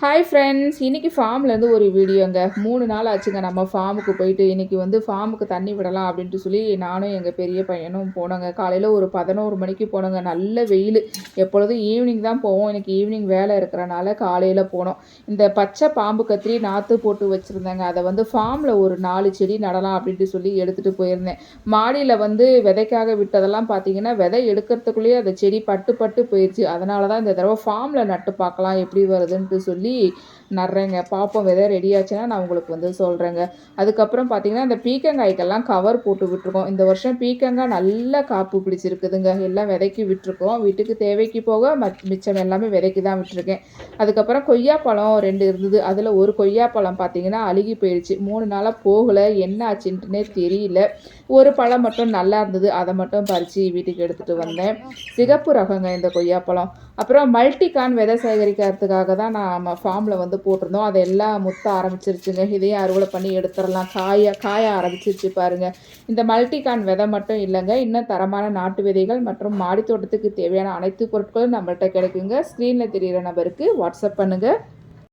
Hi friends இன்றைக்கி ஃபார்ம்லேருந்து ஒரு வீடியோங்க மூணு நாள் ஆச்சுங்க நம்ம ஃபார்முக்கு போயிட்டு இன்றைக்கி வந்து ஃபார்முக்கு தண்ணி விடலாம் அப்படின்ட்டு சொல்லி நானும் எங்கள் பெரிய பையனும் போனோங்க. காலையில் ஒரு பதினோரு மணிக்கு போனோங்க. நல்ல வெயில். எப்பொழுதும் ஈவினிங் தான் போவோம். எனக்கு ஈவினிங் வேலை இருக்கிறனால காலையில் போனோம். இந்த பச்சை பாம்பு கத்திரி நாற்று போட்டு வச்சுருந்தேங்க. அதை வந்து ஃபார்மில் ஒரு நாலு செடி நடலாம் அப்படின்ட்டு சொல்லி எடுத்துகிட்டு போயிருந்தேன். மாடியில் வந்து விதைக்காக விட்டதெல்லாம் பார்த்தீங்கன்னா விதை எடுக்கிறதுக்குள்ளேயே அந்த செடி பட்டு பட்டு போயிடுச்சு அதனால தான் இந்த தடவை ஃபார்மில் நட்டு பார்க்கலாம் எப்படி வருதுன்ட்டு சொல்லி நடுறேங்க பார்ப்போம் விதை ரெடி ஆச்சுன்னா நான் உங்களுக்கு வந்து சொல்கிறேங்க அதுக்கப்புறம் பார்த்தீங்கன்னா இந்த பீக்கங்காய்க்கெல்லாம் கவர் போட்டு விட்டுருக்கோம். இந்த வருஷம் பீக்கங்காய் நல்ல காப்பு பிடிச்சிருக்குதுங்க. எல்லாம் விதைக்கி விட்டுருக்கோம். வீட்டுக்கு தேவைக்கு போக மத் மிச்சம் எல்லாமே விதைக்கு தான் விட்டுருக்கேன். அதுக்கப்புறம் கொய்யாப்பழம் ரெண்டு இருந்தது. அதில் ஒரு கொய்யாப்பழம் பார்த்தீங்கன்னா அழுகி போயிடுச்சு. மூணு நாளாக போகலை. என்ன ஆச்சுன்ட்டுனே தெரியல. ஒரு பழம் மட்டும் நல்லா இருந்தது. அதை மட்டும் பறித்து வீட்டுக்கு எடுத்துகிட்டு வந்தேன். சிகப்பு ரகங்க இந்த கொய்யாப்பழம். அப்புறம் மல்டிகான் விதை சேகரிக்கிறதுக்காக தான் நம்ம ஃபார்மில் வந்து போட்டிருந்தோம். அதை எல்லாம் முத்த ஆரம்பிச்சிருச்சுங்க. இதையும் அறுவடை பண்ணி எடுத்துடலாம். காய காய ஆரம்பிச்சிருச்சு பாருங்க. இந்த மல்டிகான் விதை மட்டும் இல்லைங்க. இன்னும் தரமான நாட்டு விதைகள் மற்றும் மாடித்தோட்டத்துக்கு தேவையான அனைத்து பொருட்களும் நம்மள்கிட்ட கிடைக்குங்க. ஸ்க்ரீனில் தெரிகிற நபருக்கு வாட்ஸ்அப் பண்ணுங்கள்